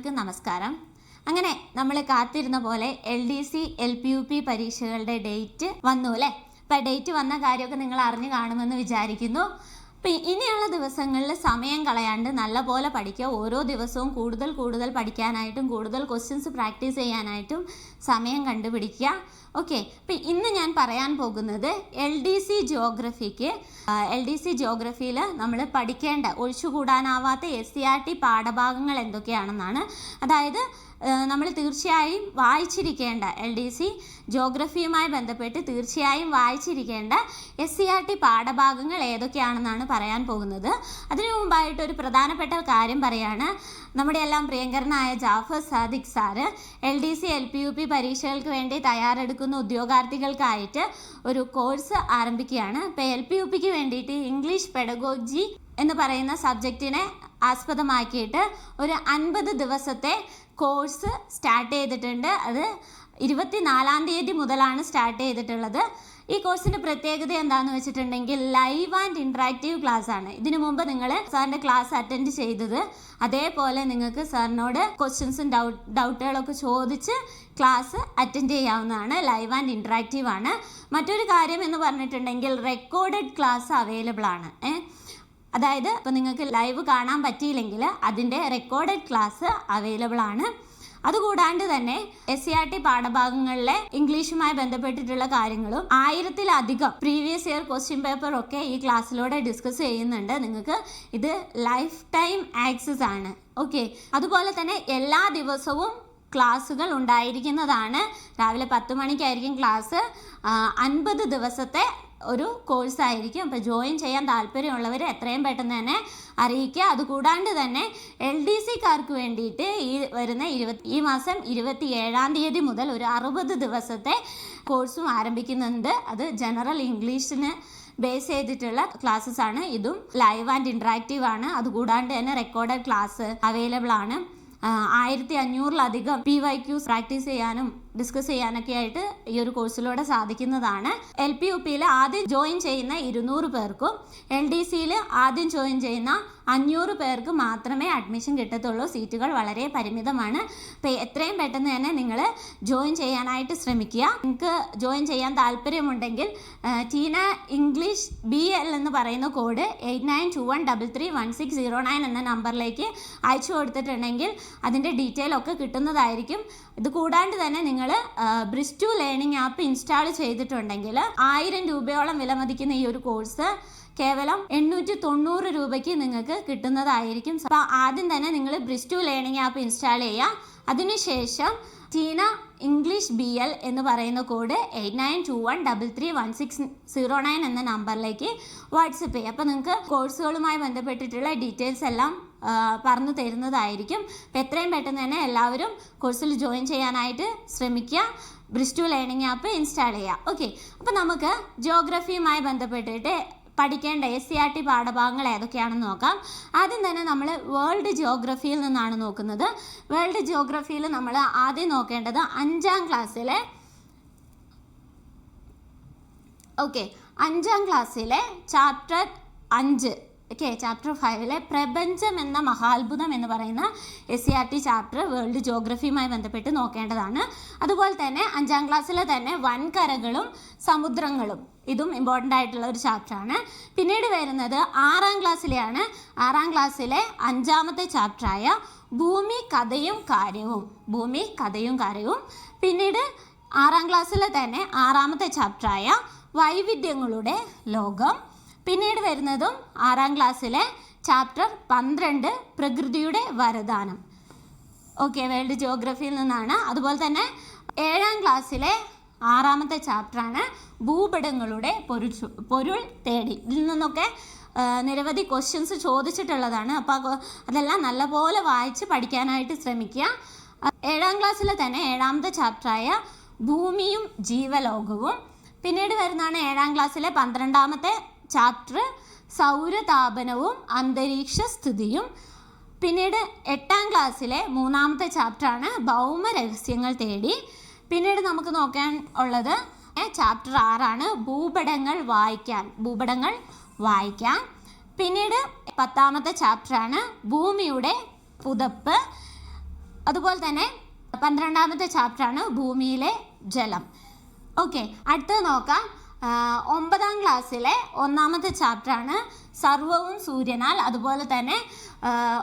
എല്ലാവർക്കും നമസ്കാരം. അങ്ങനെ നമ്മൾ കാത്തിരുന്ന പോലെ L D C L P U P പരീക്ഷകളുടെ ഡേറ്റ് വന്നു അല്ലേ? അപ്പം ഡേറ്റ് വന്ന കാര്യമൊക്കെ നിങ്ങൾ അറിഞ്ഞു കാണുമെന്ന് വിചാരിക്കുന്നു. അപ്പം ഇനിയുള്ള ദിവസങ്ങളിൽ സമയം കളയാണ്ട് നല്ലപോലെ പഠിക്കുക. ഓരോ ദിവസവും കൂടുതൽ കൂടുതൽ പഠിക്കാനായിട്ടും കൂടുതൽ ക്വസ്റ്റ്യൻസ് പ്രാക്ടീസ് ചെയ്യാനായിട്ടും സമയം കണ്ടുപിടിക്കുക. ഓക്കെ അപ്പം ഇന്ന് ഞാൻ പറയാൻ പോകുന്നത് എൽ ഡി സി ജിയോഗ്രഫിക്ക് എൽ ഡി സി ജിയോഗ്രഫിയിൽ നമ്മൾ പഠിക്കേണ്ട ഒഴിച്ചുകൂടാനാവാത്ത എസ് സി ആർ ടി പാഠഭാഗങ്ങൾ എന്തൊക്കെയാണെന്നാണ്. അതായത് നമ്മൾ തീർച്ചയായും വായിച്ചിരിക്കേണ്ട എൽ ഡി സി ജോഗ്രഫിയുമായി ബന്ധപ്പെട്ട് തീർച്ചയായും വായിച്ചിരിക്കേണ്ട എസ് സി ആർ ടി പാഠഭാഗങ്ങൾ ഏതൊക്കെയാണെന്നാണ് പറയാൻ പോകുന്നത്. അതിനു മുമ്പായിട്ട് ഒരു പ്രധാനപ്പെട്ട കാര്യം പറയാണ്. നമ്മുടെ എല്ലാം പ്രിയങ്കരനായ Jafar Sadiq sir L D C L P U P പരീക്ഷകൾക്ക് വേണ്ടി തയ്യാറെടുക്കുന്ന ഉദ്യോഗാർത്ഥികൾക്കായിട്ട് ഒരു കോഴ്സ് ആരംഭിക്കുകയാണ്. ഇപ്പോൾ എൽ പി യു പിക്ക് വേണ്ടിയിട്ട് ഇംഗ്ലീഷ് പെഡഗോജി എന്ന് പറയുന്ന സബ്ജക്റ്റിനെ ആസ്പദമാക്കിയിട്ട് ഒരു അൻപത് ദിവസത്തെ കോഴ്സ് സ്റ്റാർട്ട് ചെയ്തിട്ടുണ്ട്. അത് ഇരുപത്തിനാലാം തീയതി മുതലാണ് സ്റ്റാർട്ട് ചെയ്തിട്ടുള്ളത്. ഈ കോഴ്സിന്റെ പ്രത്യേകത എന്താണെന്ന് വെച്ചിട്ടുണ്ടെങ്കിൽ ലൈവ് ആൻഡ് ഇൻട്രാക്റ്റീവ് ക്ലാസ് ആണ്. ഇതിനു മുമ്പ് നിങ്ങൾ സാറിന്റെ ക്ലാസ് അറ്റൻഡ് ചെയ്തത്. അതേപോലെ നിങ്ങൾക്ക് സാറിനോട് ക്വസ്റ്റ്യൻസും ഡൗട്ട് ഡൗട്ടുകളൊക്കെ ചോദിച്ച് ക്ലാസ് അറ്റൻഡ് ചെയ്യാവുന്നതാണ്. ലൈവ് ആൻഡ് ഇൻട്രാക്റ്റീവ് ആണ്. മറ്റൊരു കാര്യം എന്ന് പറഞ്ഞിട്ടുണ്ടെങ്കിൽ റെക്കോർഡഡ് ക്ലാസ് അവൈലബിൾ ആണ്. ഏഹ് അതായത് ഇപ്പോൾ നിങ്ങൾക്ക് ലൈവ് കാണാൻ പറ്റിയില്ലെങ്കിൽ അതിന്റെ റെക്കോർഡഡ് ക്ലാസ് അവൈലബിൾ ആണ്. അതുകൂടാണ്ട് തന്നെ എസ് സി ആർ ടി പാഠഭാഗങ്ങളിലെ ഇംഗ്ലീഷുമായി ബന്ധപ്പെട്ടിട്ടുള്ള കാര്യങ്ങളും ആയിരത്തിലധികം പ്രീവിയസ് ഇയർ ക്വസ്റ്റ്യൻ പേപ്പർ ഒക്കെ ഈ ക്ലാസ്സിലൂടെ ഡിസ്കസ് ചെയ്യുന്നുണ്ട്. നിങ്ങൾക്ക് ഇത് ലൈഫ് ടൈം ആക്സസ് ആണ്. ഓക്കെ അതുപോലെ തന്നെ എല്ലാ ദിവസവും ക്ലാസ്സുകൾ ഉണ്ടായിരിക്കുന്നതാണ്. രാവിലെ പത്ത് മണിക്കായിരിക്കും ക്ലാസ് അൻപത് ദിവസത്തെ ഒരു കോഴ്സായിരിക്കും. അപ്പോൾ ജോയിൻ ചെയ്യാൻ താല്പര്യമുള്ളവർ എത്രയും പെട്ടെന്ന് തന്നെ അറിയിക്കുക. അതുകൂടാണ്ട് തന്നെ എൽ ഡി സിക്കാർക്ക് വേണ്ടിയിട്ട് ഈ വരുന്ന ഇരുപത്തി ഈ മാസം ഇരുപത്തി ഏഴാം തീയതി മുതൽ ഒരു അറുപത് ദിവസത്തെ കോഴ്സും ആരംഭിക്കുന്നുണ്ട്. അത് ജനറൽ ഇംഗ്ലീഷിന് ബേസ് ചെയ്തിട്ടുള്ള ക്ലാസ്സസ് ആണ് ഇതും ലൈവ് ആൻഡ് ഇൻട്രാക്റ്റീവ് ആണ്. അതുകൂടാണ്ട് തന്നെ റെക്കോർഡഡ് ക്ലാസ് അവൈലബിൾ ആണ് ആയിരത്തി അഞ്ഞൂറിലധികം പി വൈ ക്യൂസ് പ്രാക്ടീസ് ചെയ്യാനും ഡിസ്കസ് ചെയ്യാനൊക്കെ ആയിട്ട് ഈ ഒരു കോഴ്സിലൂടെ സാധിക്കുന്നതാണ്. എൽ പി യു പിയിൽ ആദ്യം ജോയിൻ ചെയ്യുന്ന ഇരുന്നൂറ് പേർക്കും എൽ ഡി സിയിൽ ആദ്യം ജോയിൻ ചെയ്യുന്ന അഞ്ഞൂറ് പേർക്ക് മാത്രമേ അഡ്മിഷൻ കിട്ടത്തുള്ളൂ. സീറ്റുകൾ വളരെ പരിമിതമാണ്. അപ്പോൾ എത്രയും പെട്ടെന്ന് തന്നെ നിങ്ങൾ ജോയിൻ ചെയ്യാനായിട്ട് ശ്രമിക്കുക. നിങ്ങൾക്ക് ജോയിൻ ചെയ്യാൻ താല്പര്യമുണ്ടെങ്കിൽ ടീന ഇംഗ്ലീഷ് ബി എൽ എന്ന് പറയുന്ന code eight nine two one double three one six zero nine എന്ന നമ്പറിലേക്ക് അയച്ചു കൊടുത്തിട്ടുണ്ടെങ്കിൽ അതിന്റെ ഡീറ്റെയിൽ ഒക്കെ കിട്ടുന്നതായിരിക്കും. ഇത് കൂടാണ്ട് തന്നെ നിങ്ങൾ ബ്രിസ്റ്റു ലേണിംഗ് ആപ്പ് ഇൻസ്റ്റാൾ ചെയ്തിട്ടുണ്ടെങ്കിൽ ആയിരം രൂപയോളം വിലമതിക്കുന്ന ഈ ഒരു കോഴ്സ് കേവലം എണ്ണൂറ്റി തൊണ്ണൂറ് രൂപയ്ക്ക് നിങ്ങൾക്ക് കിട്ടുന്നതായിരിക്കും. അപ്പോൾ ആദ്യം തന്നെ നിങ്ങൾ ബ്രിസ്റ്റു ലേണിംഗ് ആപ്പ് ഇൻസ്റ്റാൾ ചെയ്യുക. അതിനുശേഷം ടീന ഇംഗ്ലീഷ് ബി എൽ എന്ന് പറയുന്ന code eight nine two one double three one six zero nine എന്ന നമ്പറിലേക്ക് വാട്സപ്പ് ചെയ്യുക. അപ്പോൾ നിങ്ങൾക്ക് കോഴ്സുകളുമായി ബന്ധപ്പെട്ടിട്ടുള്ള ഡീറ്റെയിൽസ് എല്ലാം പറഞ്ഞു തരുന്നതായിരിക്കും. അപ്പോൾ എത്രയും പെട്ടെന്ന് തന്നെ എല്ലാവരും കോഴ്സിൽ ജോയിൻ ചെയ്യാനായിട്ട് ശ്രമിക്കുക. ബ്രിസ്റ്റു ലേണിംഗ് ആപ്പ് ഇൻസ്റ്റാൾ ചെയ്യുക. ഓക്കെ. അപ്പോൾ നമുക്ക് ജോഗ്രഫിയുമായി ബന്ധപ്പെട്ടിട്ട് പഠിക്കേണ്ട എസ് സി ആർ ടി പാഠഭാഗങ്ങൾ ഏതൊക്കെയാണെന്ന് നോക്കാം. ആദ്യം തന്നെ നമ്മൾ വേൾഡ് ജിയോഗ്രഫിയിൽ നിന്നാണ് നോക്കുന്നത്. വേൾഡ് ജിയോഗ്രഫിയിൽ നമ്മൾ ആദ്യം നോക്കേണ്ടത് അഞ്ചാം ക്ലാസ്സിലെ ഓക്കെ. അഞ്ചാം ക്ലാസ്സിലെ ചാപ്റ്റർ അഞ്ച്. ഓക്കെ ചാപ്റ്റർ ഫൈവിലെ പ്രപഞ്ചം എന്ന മഹാത്ഭുതം എന്ന് പറയുന്ന S C R T chapter world ജോഗ്രഫിയുമായി ബന്ധപ്പെട്ട് നോക്കേണ്ടതാണ്. അതുപോലെ തന്നെ അഞ്ചാം ക്ലാസ്സിലെ തന്നെ വൻകരകളും സമുദ്രങ്ങളും. ഇതും ഇമ്പോർട്ടന്റ് ആയിട്ടുള്ള ഒരു ചാപ്റ്ററാണ് പിന്നീട് വരുന്നത് ആറാം ക്ലാസ്സിലെയാണ്. ആറാം ക്ലാസ്സിലെ അഞ്ചാമത്തെ ചാപ്റ്ററായ ഭൂമി കഥയും കാര്യവും. ഭൂമി കഥയും കാര്യവും. പിന്നീട് ആറാം ക്ലാസ്സിലെ തന്നെ ആറാമത്തെ ചാപ്റ്ററായ വൈവിധ്യങ്ങളുടെ ലോകം. പിന്നീട് വരുന്നതും ആറാം ക്ലാസ്സിലെ ചാപ്റ്റർ പന്ത്രണ്ട് പ്രകൃതിയുടെ വരദാനം. ഓക്കെ വേൾഡ് ജിയോഗ്രഫിയിൽ നിന്നാണ്. അതുപോലെ തന്നെ ഏഴാം ക്ലാസ്സിലെ ആറാമത്തെ ചാപ്റ്ററാണ് ഭൂപടങ്ങളുടെ പൊരുൾ പൊരുൾ തേടി. ഇതിൽ നിന്നൊക്കെ നിരവധി ക്വസ്റ്റ്യൻസ് ചോദിച്ചിട്ടുള്ളതാണ്. അപ്പോൾ അതെല്ലാം നല്ലപോലെ വായിച്ച് പഠിക്കാനായിട്ട് ശ്രമിക്കുക. ഏഴാം ക്ലാസ്സിലെ തന്നെ ഏഴാമത്തെ ചാപ്റ്ററായ ഭൂമിയും ജീവലോകവും. പിന്നീട് വരുന്നതാണ് ഏഴാം ക്ലാസ്സിലെ പന്ത്രണ്ടാമത്തെ ചാപ്റ്റർ സൗരതാപനവും അന്തരീക്ഷ സ്ഥിതിയും പിന്നീട് എട്ടാം ക്ലാസ്സിലെ മൂന്നാമത്തെ ചാപ്റ്ററാണ് ഭൗമ രഹസ്യങ്ങൾ തേടി. പിന്നീട് നമുക്ക് നോക്കാൻ ഉള്ളത് ചാപ്റ്റർ ആറാണ് ഭൂപടങ്ങൾ വായിക്കാൻ ഭൂപടങ്ങൾ വായിക്കാൻ പിന്നീട് പത്താമത്തെ ചാപ്റ്ററാണ് ഭൂമിയുടെ പുതപ്പ്. അതുപോലെ തന്നെ പന്ത്രണ്ടാമത്തെ ചാപ്റ്ററാണ് ഭൂമിയിലെ ജലം. ഓക്കെ അടുത്തത് നോക്കാം. ഒമ്പതാം ക്ലാസ്സിലെ ഒന്നാമത്തെ ചാപ്റ്ററാണ് സർവവും സൂര്യനാൽ. അതുപോലെ തന്നെ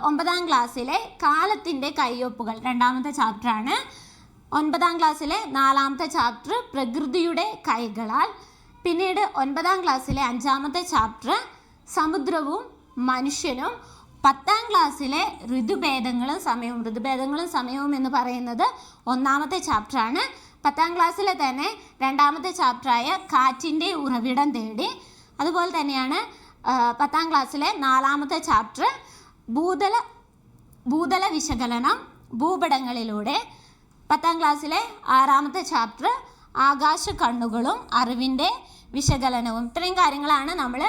ഒമ്പതാം ക്ലാസ്സിലെ കാലത്തിന്റെ കയ്യൊപ്പുകൾ രണ്ടാമത്തെ ചാപ്റ്ററാണ്. ഒൻപതാം ക്ലാസ്സിലെ നാലാമത്തെ ചാപ്റ്റർ പ്രകൃതിയുടെ കൈകളാൽ. പിന്നീട് ഒൻപതാം ക്ലാസ്സിലെ അഞ്ചാമത്തെ ചാപ്റ്റർ സമുദ്രവും മനുഷ്യനും. പത്താം ക്ലാസ്സിലെ ഋതുഭേദങ്ങളും സമയവും. ഋതുഭേദങ്ങളും സമയവും എന്ന് പറയുന്നത് ഒന്നാമത്തെ ചാപ്റ്ററാണ്. പത്താം ക്ലാസ്സിലെ തന്നെ രണ്ടാമത്തെ ചാപ്റ്ററായ കാറ്റിന്റെ ഉറവിടം തേടി. അതുപോലെ തന്നെയാണ് പത്താം ക്ലാസ്സിലെ നാലാമത്തെ ചാപ്റ്റർ ഭൂതല ഭൂതല വിശകലനം ഭൂപടങ്ങളിലൂടെ. പത്താം ക്ലാസ്സിലെ ആറാമത്തെ ചാപ്റ്റർ ആകാശ കണ്ണുകളും അറിവിന്റെ വിശകലനവും. ഇത്രയും കാര്യങ്ങളാണ് നമ്മൾ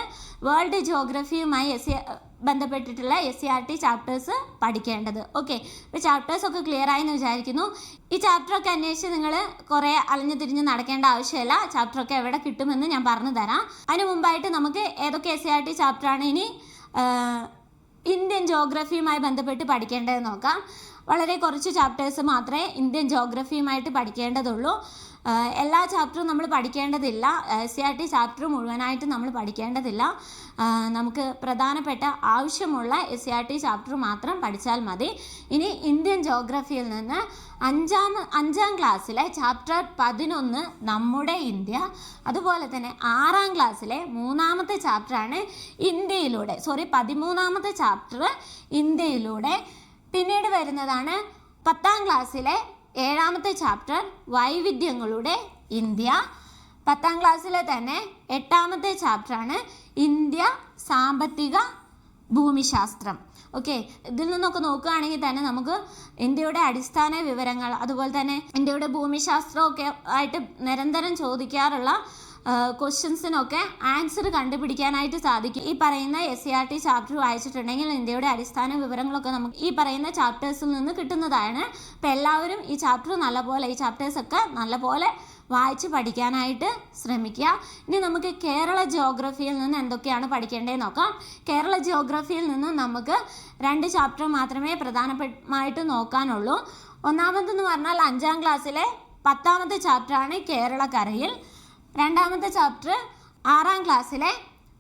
വേൾഡ് ജോഗ്രഫിയുമായി എസ് ബന്ധപ്പെട്ടിട്ടുള്ള S C R T chapters പഠിക്കേണ്ടത്. ഓക്കെ ഇപ്പോൾ ചാപ്റ്റേഴ്സ് ഒക്കെ ക്ലിയർ ആയെന്ന് വിചാരിക്കുന്നു. ഈ ചാപ്റ്ററൊക്കെ അന്വേഷിച്ച് നിങ്ങൾ കുറേ അലഞ്ഞു തിരിഞ്ഞ് നടക്കേണ്ട ആവശ്യമില്ല. ചാപ്റ്ററൊക്കെ എവിടെ കിട്ടുമെന്ന് ഞാൻ പറഞ്ഞു തരാം. അതിന് മുമ്പായിട്ട് നമുക്ക് ഏതൊക്കെ എസ് സി ആർ ടി ചാപ്റ്ററാണ് ഇനി ഇന്ത്യൻ ജോഗ്രഫിയുമായി ബന്ധപ്പെട്ട് പഠിക്കേണ്ടത് നോക്കാം. വളരെ കുറച്ച് ചാപ്റ്റേഴ്സ് മാത്രമേ ഇന്ത്യൻ ജോഗ്രഫിയുമായിട്ട് പഠിക്കേണ്ടതുള്ളൂ. എല്ലാ ചാപ്റ്ററും നമ്മൾ പഠിക്കേണ്ടതില്ല. S C R T chapter മുഴുവനായിട്ട് നമ്മൾ പഠിക്കേണ്ടതില്ല. നമുക്ക് പ്രധാനപ്പെട്ട ആവശ്യമുള്ള S C R T chapter മാത്രം പഠിച്ചാൽ മതി. ഇനി ഇന്ത്യൻ ജോഗ്രഫിയിൽ നിന്ന് അഞ്ചാം അഞ്ചാം ക്ലാസ്സിലെ ചാപ്റ്റർ പതിനൊന്ന് നമ്മുടെ ഇന്ത്യ അതുപോലെ തന്നെ ആറാം ക്ലാസ്സിലെ മൂന്നാമത്തെ ചാപ്റ്ററാണ് ഇന്ത്യയിലൂടെ സോറി പതിമൂന്നാമത്തെ ചാപ്റ്റർ ഇന്ത്യയിലൂടെ പിന്നീട് വരുന്നതാണ് പത്താം ക്ലാസ്സിലെ ഏഴാമത്തെ ചാപ്റ്റർ വൈവിധ്യങ്ങളുടെ ഇന്ത്യ. പത്താം ക്ലാസ്സിലെ തന്നെ എട്ടാമത്തെ ചാപ്റ്ററാണ് ഇന്ത്യ സാമ്പത്തിക ഭൂമിശാസ്ത്രം. ഓക്കെ ഇതിൽ നിന്നൊക്കെ നോക്കുകയാണെങ്കിൽ തന്നെ നമുക്ക് ഇന്ത്യയുടെ അടിസ്ഥാന വിവരങ്ങൾ അതുപോലെ തന്നെ ഇന്ത്യയുടെ ഭൂമിശാസ്ത്രമൊക്കെ ആയിട്ട് നിരന്തരം ചോദിക്കാറുള്ള ക്വസ്റ്റ്യൻസിനൊക്കെ ആൻസർ കണ്ടുപിടിക്കാനായിട്ട് സാധിക്കും. ഈ പറയുന്ന S C R T chapter വായിച്ചിട്ടുണ്ടെങ്കിൽ ഇന്ത്യയുടെ അടിസ്ഥാന വിവരങ്ങളൊക്കെ നമുക്ക് ഈ പറയുന്ന ചാപ്റ്റേഴ്സിൽ നിന്ന് കിട്ടുന്നതാണ്. അപ്പോൾ എല്ലാവരും ഈ ചാപ്റ്റർ നല്ലപോലെ ഈ ചാപ്റ്റേഴ്സൊക്കെ നല്ലപോലെ വായിച്ച് പഠിക്കാനായിട്ട് ശ്രമിക്കുക. ഇനി നമുക്ക് കേരള ജിയോഗ്രഫിയിൽ നിന്ന് എന്തൊക്കെയാണ് പഠിക്കേണ്ടതെന്ന് നോക്കാം. കേരള ജിയോഗ്രഫിയിൽ നിന്ന് നമുക്ക് രണ്ട് ചാപ്റ്റർ മാത്രമേ പ്രധാനമായിട്ട് നോക്കാനുള്ളൂ. ഒന്നാമതെന്ന് പറഞ്ഞാൽ അഞ്ചാം ക്ലാസ്സിലെ പത്താമത്തെ ചാപ്റ്ററാണ് കേരളക്കരയിൽ രണ്ടാമത്തെ ചാപ്റ്റർ ആറാം ക്ലാസ്സിലെ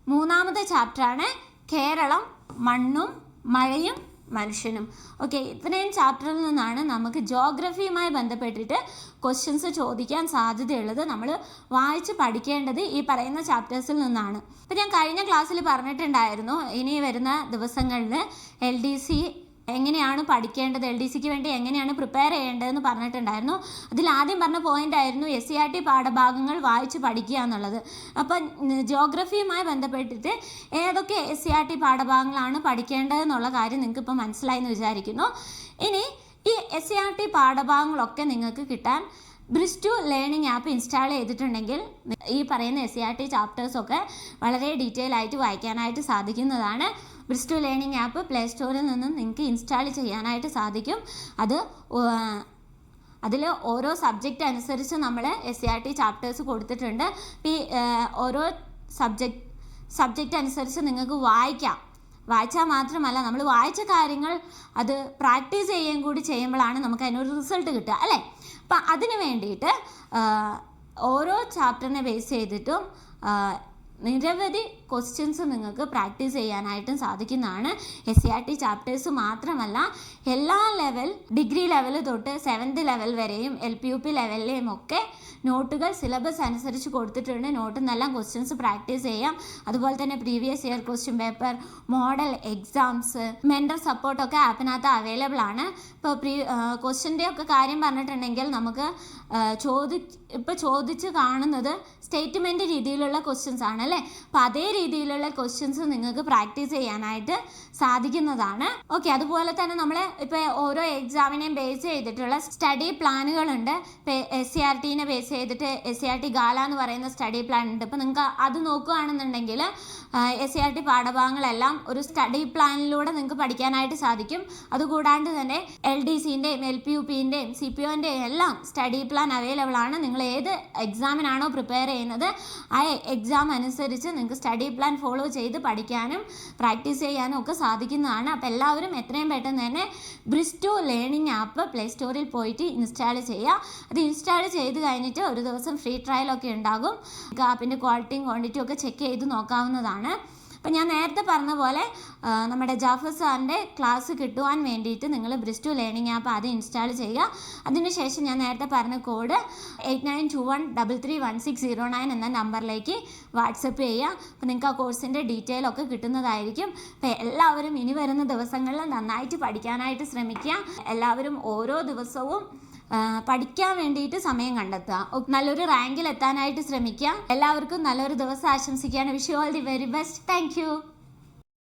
മൂന്നാമത്തെ ചാപ്റ്ററാണ് കേരളം മണ്ണും മഴയും മനുഷ്യനും. ഓക്കെ ഇത്രയും ചാപ്റ്ററിൽ നിന്നാണ് നമുക്ക് ജോഗ്രഫിയുമായി ബന്ധപ്പെട്ടിട്ട് ക്വസ്റ്റ്യൻസ് ചോദിക്കാൻ സാധ്യതയുള്ളത് നമ്മൾ വായിച്ച് പഠിക്കേണ്ടത് ഈ പറയുന്ന ചാപ്റ്റേഴ്സിൽ നിന്നാണ്. ഇപ്പം ഞാൻ കഴിഞ്ഞ ക്ലാസ്സിൽ പറഞ്ഞിട്ടുണ്ടായിരുന്നു ഇനി വരുന്ന ദിവസങ്ങളിൽ എൽ ഡി സി എങ്ങനെയാണ് പഠിക്കേണ്ടത്? എൽ ഡി സിക്ക് വേണ്ടി എങ്ങനെയാണ് പ്രിപ്പയർ ചെയ്യേണ്ടതെന്ന് പറഞ്ഞിട്ടുണ്ടായിരുന്നു. അതിൽ ആദ്യം പറഞ്ഞ പോയിന്റ് ആയിരുന്നു എസ് സി ആർ ടി പാഠഭാഗങ്ങൾ വായിച്ച് പഠിക്കുക എന്നുള്ളത്. അപ്പം ജോഗ്രഫിയുമായി ബന്ധപ്പെട്ടിട്ട് ഏതൊക്കെ എസ് സി ആർ ടി പാഠഭാഗങ്ങളാണ് പഠിക്കേണ്ടതെന്നുള്ള കാര്യം നിങ്ങൾക്ക് ഇപ്പം മനസ്സിലായി എന്ന് വിചാരിക്കുന്നു. ഇനി ഈ എസ് സി ആർ ടി പാഠഭാഗങ്ങളൊക്കെ നിങ്ങൾക്ക് കിട്ടാൻ ബ്രിസ്റ്റു ലേണിംഗ് ആപ്പ് ഇൻസ്റ്റാൾ ചെയ്തിട്ടുണ്ടെങ്കിൽ ഈ പറയുന്ന എസ് സി ആർ ടി ചാപ്റ്റേഴ്സൊക്കെ വളരെ ഡീറ്റെയിൽ ആയിട്ട് വായിക്കാനായിട്ട് സാധിക്കുന്നതാണ്. ബ്രിസ്റ്റു ലേണിംഗ് ആപ്പ് പ്ലേ സ്റ്റോറിൽ നിന്നും നിങ്ങൾക്ക് ഇൻസ്റ്റാൾ ചെയ്യാനായിട്ട് സാധിക്കും. അത് അതിൽ ഓരോ സബ്ജക്റ്റ് അനുസരിച്ച് നമ്മൾ S C R T chapters കൊടുത്തിട്ടുണ്ട്. ഈ ഓരോ സബ്ജക്റ്റ് സബ്ജക്റ്റ് അനുസരിച്ച് നിങ്ങൾക്ക് വായിക്കാം. വായിച്ചാൽ മാത്രമല്ല നമ്മൾ വായിച്ച കാര്യങ്ങൾ അത് പ്രാക്ടീസ് ചെയ്യുകയും കൂടി ചെയ്യുമ്പോഴാണ് നമുക്ക് അതിനൊരു റിസൾട്ട് കിട്ടുക അല്ലേ? അപ്പം അതിന് വേണ്ടിയിട്ട് ഓരോ ചാപ്റ്ററിനെ ബേസ് ചെയ്തിട്ടും നിരവധി ക്വസ്റ്റ്യൻസ് നിങ്ങൾക്ക് പ്രാക്ടീസ് ചെയ്യാനായിട്ടും സാധിക്കുന്നതാണ്. S C R T chapters മാത്രമല്ല എല്ലാ ലെവൽ ഡിഗ്രി ലെവൽ തൊട്ട് സെവൻത്ത് ലെവൽ വരെയും എൽ പി യു പി ലെവലിലെയും ഒക്കെ നോട്ടുകൾ സിലബസ് അനുസരിച്ച് കൊടുത്തിട്ടുണ്ട്. നോട്ടിൽ നിന്നെല്ലാം ക്വസ്റ്റ്യൻസ് പ്രാക്ടീസ് ചെയ്യാം. അതുപോലെ തന്നെ previous year question paper model exams mentor സപ്പോർട്ടൊക്കെ ആപ്പിനകത്ത് അവൈലബിൾ ആണ്. ഇപ്പോൾ പ്രീ ക്വസ്റ്റ്യന്റെ ഒക്കെ കാര്യം പറഞ്ഞിട്ടുണ്ടെങ്കിൽ നമുക്ക് ചോദി ഇപ്പോൾ ചോദിച്ച് കാണുന്നത് സ്റ്റേറ്റ്മെന്റ് രീതിയിലുള്ള ക്വസ്റ്റ്യൻസ് ആണ് അല്ലേ? അപ്പോൾ അതേ രീതിയിലുള്ള ക്വസ്റ്റ്യൻസ് നിങ്ങൾക്ക് പ്രാക്ടീസ് ചെയ്യാനായിട്ട് സാധിക്കുന്നതാണ്. ഓക്കെ അതുപോലെ തന്നെ നമ്മൾ ഇപ്പോൾ ഓരോ എക്സാമിനെയും ബേസ് ചെയ്തിട്ടുള്ള സ്റ്റഡി പ്ലാനുകളുണ്ട് എസ് സി ആർ ടീനെ ബേസ് ചെയ്തിട്ട് എസ് സി ആർ ടി ഗാല എന്ന് പറയുന്ന സ്റ്റഡി പ്ലാൻ ഉണ്ട്. ഇപ്പോൾ നിങ്ങൾക്ക് അത് നോക്കുകയാണെന്നുണ്ടെങ്കിൽ എസ് സി ആർ ടി പാഠഭാഗങ്ങളെല്ലാം ഒരു സ്റ്റഡി പ്ലാനിലൂടെ നിങ്ങൾക്ക് പഠിക്കാനായിട്ട് സാധിക്കും. അതുകൂടാണ്ട് തന്നെ എൽ ഡി സിന്റെയും എൽ പി യു പിന്റെയും സി പി ഒന്റെയും എല്ലാം സ്റ്റഡി പ്ലാൻ അവൈലബിൾ ആണ്. നിങ്ങൾ ഏത് എക്സാമിനാണോ പ്രിപ്പയർ ചെയ്യുന്നത് ആ എക്സാം അനുസരിച്ച് നിങ്ങൾക്ക് സ്റ്റഡി പ്ലാൻ ഫോളോ ചെയ്ത് പഠിക്കാനും പ്രാക്ടീസ് ചെയ്യാനും ഒക്കെ സാധിക്കുന്നതാണ്. അപ്പോൾ എല്ലാവരും എത്രയും പെട്ടെന്ന് തന്നെ ബ്രിസ്റ്റു ലേണിംഗ് ആപ്പ് പ്ലേ സ്റ്റോറിൽ പോയിട്ട് ഇൻസ്റ്റാൾ ചെയ്യുക. അത് ഇൻസ്റ്റാൾ ചെയ്ത് കഴിഞ്ഞിട്ട് ഒരു ദിവസം ഫ്രീ ട്രയൽ ഒക്കെ ഉണ്ടാകും. ആപ്പിന്റെ ക്വാളിറ്റിയും ക്വാണ്ടിറ്റിയും ഒക്കെ ചെക്ക് ചെയ്ത് നോക്കാവുന്നതാണ്. അപ്പം ഞാൻ നേരത്തെ പറഞ്ഞ പോലെ നമ്മുടെ ജാഫർ സാറിന്റെ ക്ലാസ് കിട്ടുവാൻ വേണ്ടിയിട്ട് നിങ്ങൾ ബ്രിസ്റ്റു ലേണിംഗ് ആപ്പ് ആദ്യം ഇൻസ്റ്റാൾ ചെയ്യുക. അതിനുശേഷം ഞാൻ നേരത്തെ പറഞ്ഞ code eight nine two one double three one six zero nine എന്ന നമ്പറിലേക്ക് വാട്സപ്പ് ചെയ്യുക. അപ്പോൾ നിങ്ങൾക്ക് ആ കോഴ്സിന്റെ ഡീറ്റെയിൽ ഒക്കെ കിട്ടുന്നതായിരിക്കും. അപ്പോൾ എല്ലാവരും ഇനി വരുന്ന ദിവസങ്ങളിൽ നന്നായിട്ട് പഠിക്കാനായിട്ട് ശ്രമിക്കുക. എല്ലാവരും ഓരോ ദിവസവും പഠിക്കാൻ വേണ്ടിയിട്ട് സമയം കണ്ടെത്തുക. നല്ലൊരു റാങ്കിൽ എത്താനായിട്ട് ശ്രമിക്കുക. എല്ലാവർക്കും നല്ലൊരു ദിവസം ആശംസിക്കുകയാണ്. Wish you all the very best thank